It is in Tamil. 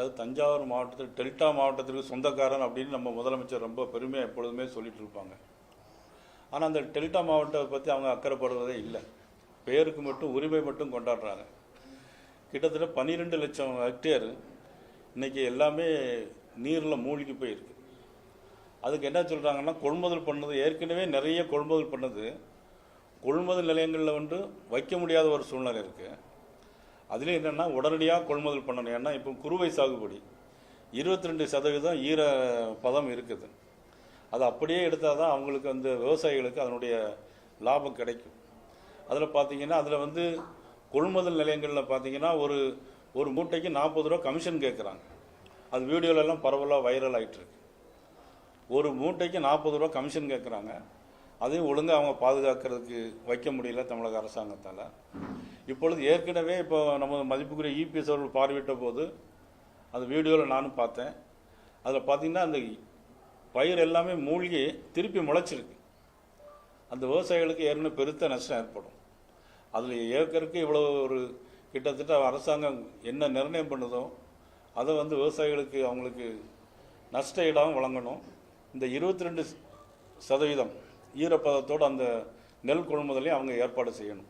அதாவது தஞ்சாவூர் மாவட்டத்தில் டெல்டா மாவட்டத்திற்கு சொந்தக்காரன் அப்படின்னு நம்ம முதலமைச்சர் ரொம்ப பெருமையாக எப்பொழுதுமே சொல்லிட்டு இருப்பாங்க. ஆனால் அந்த டெல்டா மாவட்டத்தை பற்றி அவங்க அக்கறைப்படுறதே இல்லை. பேருக்கு மட்டும் உரிமை மட்டும் கொண்டாடுறாங்க. கிட்டத்தட்ட பன்னிரெண்டு லட்சம் ஹெக்டேர் இன்றைக்கி எல்லாமே நீரில் மூழ்கி போயிருக்கு. அதுக்கு என்ன சொல்கிறாங்கன்னா கொள்முதல் பண்ணது ஏற்கனவே நிறைய கொள்முதல் பண்ணது. கொள்முதல் நிலையங்களில் வந்து வைக்க முடியாத ஒரு சூழ்நிலை இருக்குது அதுலேயும் என்னென்னா உடனடியாக கொள்முதல் பண்ணணும். ஏன்னா இப்போ குறுவை சாகுபடி. இருபத்தி ரெண்டு சதவீதம் ஈர பதம் இருக்குது. அது அப்படியே எடுத்தால் தான் அவங்களுக்கு அந்த விவசாயிகளுக்கு அதனுடைய லாபம் கிடைக்கும். அதில் பார்த்தீங்கன்னா அதில் வந்து கொள்முதல் நிலையங்களில் பார்த்தீங்கன்னா ஒரு ஒரு மூட்டைக்கு நாற்பது ரூபா கமிஷன் கேட்குறாங்க அது வீடியோலெல்லாம் பரவலாக வைரல் ஆகிட்டுருக்கு ஒரு மூட்டைக்கு நாற்பது ரூபா கமிஷன் கேட்குறாங்க அதையும் ஒழுங்காக அவங்க பாதுகாக்கிறதுக்கு வைக்க முடியல தமிழக அரசாங்கத்தால். இப்பொழுது ஏற்கனவே இப்போ நம்ம மதிப்புக்குரிய இபிஎஸ் அவர்கள் பார்வையிட்ட போது அந்த வீடியோவில் நானும் பார்த்தேன். அதில் பார்த்தீங்கன்னா அந்த பயிர் எல்லாமே மூழ்கி திருப்பி முளைச்சிருக்கு. அந்த விவசாயிகளுக்கு ஏற்கனவே பெருத்த நஷ்டம் ஏற்படும். அதில் ஏக்கருக்கு இவ்வளோ ஒரு கிட்டத்தட்ட அரசாங்கம் என்ன நிர்ணயம் பண்ணுதோ அதை வந்து விவசாயிகளுக்கு அவங்களுக்கு நஷ்ட ஈடாகவும் வழங்கணும். இந்த இருபத்தி ரெண்டு சதவீதம் ஈரப்பதத்தோடு அந்த நெல் கொள்முதலையும் அவங்க ஏற்பாடு செய்யணும்.